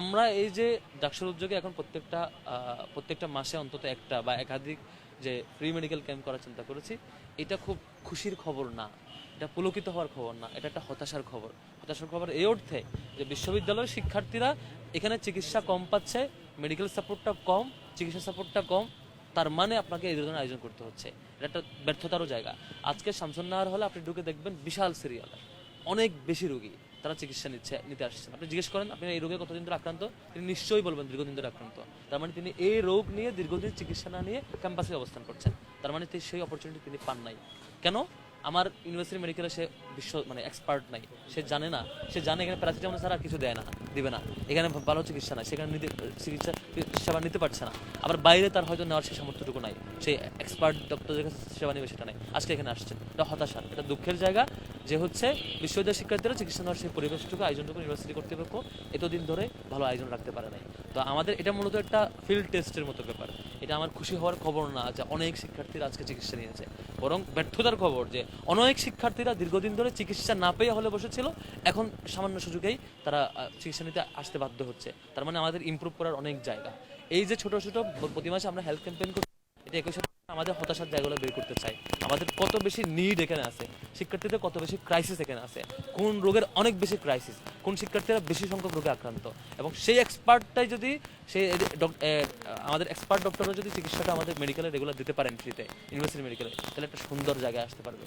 আমরা এই যে ডাক্তার উদ্যোগে এখন প্রত্যেকটা প্রত্যেকটা মাসে অন্তত একটা বা একাধিক যে ফ্রি মেডিকেল ক্যাম্প করার চিন্তা করেছি, এটা খুব খুশির খবর না। এটা পুলকিত হওয়ার খবর না। এটা একটা হতাশার খবর। হতাশার খবর এই অর্থে যে বিশ্ববিদ্যালয়ের শিক্ষার্থীরা এখানে চিকিৎসা কম পাচ্ছে মেডিকেল সাপোর্টটা কম, চিকিৎসা সাপোর্টটা কম, তার মানে আপনাকে এই ধরনের আয়োজন করতে হচ্ছে। এটা একটা ব্যর্থতারও জায়গা। আজকে শামসুন্নাহার হলে আপনি ঢুকে দেখবেন বিশাল সিরিয়াল অনেক বেশি রোগী। তারা চিকিৎসা নিচ্ছে, নিতে আসছেন আপনি জিজ্ঞেস করেন, আপনি এই রোগে কতদিন ধরে আক্রান্ত? তিনি নিশ্চয়ই বলবেন দীর্ঘদিন ধরে আক্রান্ত। তার মানে তিনি এই রোগ নিয়ে দীর্ঘদিন চিকিৎসা না নিয়ে ক্যাম্পাসে অবস্থান করছেন। তার মানে তিনি সেই অপরচুনিটি তিনি পান নাই। কেন? আমার ইউনিভার্সিটি মেডিকেলে সে বিশ্ব মানে এক্সপার্ট নাই। সে জানে না। সে জানে এখানে প্যারাসিটামল ছাড়া কিছু দেয় না, দিবে না। এখানে ভালো চিকিৎসা নাই। সেখানে নিতে চিকিৎসা, সেবা নিতে পারছে না। আবার বাইরে তার হয়তো নেওয়ার সেই সামর্থ্যটুকু নাই। সেই এক্সপার্ট ডক্টরের কাছে সেবা নেবে সেটা নাই। আজকে এখানে আসছেন এটা হতাশা। এটা দুঃখের জায়গা। যে হচ্ছে বিশ্ববিদ্যালয় শিক্ষার্থীরা চিকিৎসা নেওয়ার সেই পরিবেশটুকু আয়োজনটুকু ইউনিভার্সিটি কর্তৃপক্ষ এতদিন ধরে ভালো আয়োজন রাখতে পারে নাই। তো আমাদের এটা মূলত একটা ফিল্ড টেস্টের মতো ব্যাপার। এটা আমার খুশি হওয়ার খবর না যে অনেক শিক্ষার্থীরা আজকে চিকিৎসা নিয়েছে। বরং ব্যর্থতার খবর যে অনেক শিক্ষার্থীরা দীর্ঘদিন ধরে চিকিৎসা না পেয়ে হলে বসেছিল, এখন সামান্য সুযোগেই তারা চিকিৎসা নিতে আসতে বাধ্য হচ্ছে। তার মানে আমাদের ইমপ্রুভ করার অনেক জায়গা। এই যে ছোট ছোট প্রতি মাসে আমরা হেলথ ক্যাম্পেইন করি, এটা সাথে আমাদের হতাশার জায়গাগুলো বের করতে চাই। আমাদের কত বেশি নিড এখানে আছে। শিক্ষার্থীদের কত বেশি ক্রাইসিস এখানে আছে? কোন রোগের অনেক বেশি ক্রাইসিস কোন শিক্ষার্থীরা বেশি সংখ্যক রোগে আক্রান্ত? এবং সেই এক্সপার্টটাই যদি সেই আমাদের এক্সপার্ট ডক্টররা যদি চিকিৎসাটা আমাদের মেডিকেলে রেগুলার দিতে পারেন ফ্রিতে ইউনিভার্সিটি মেডিকেলে তাহলে একটা সুন্দর জায়গায় আসতে পারবে।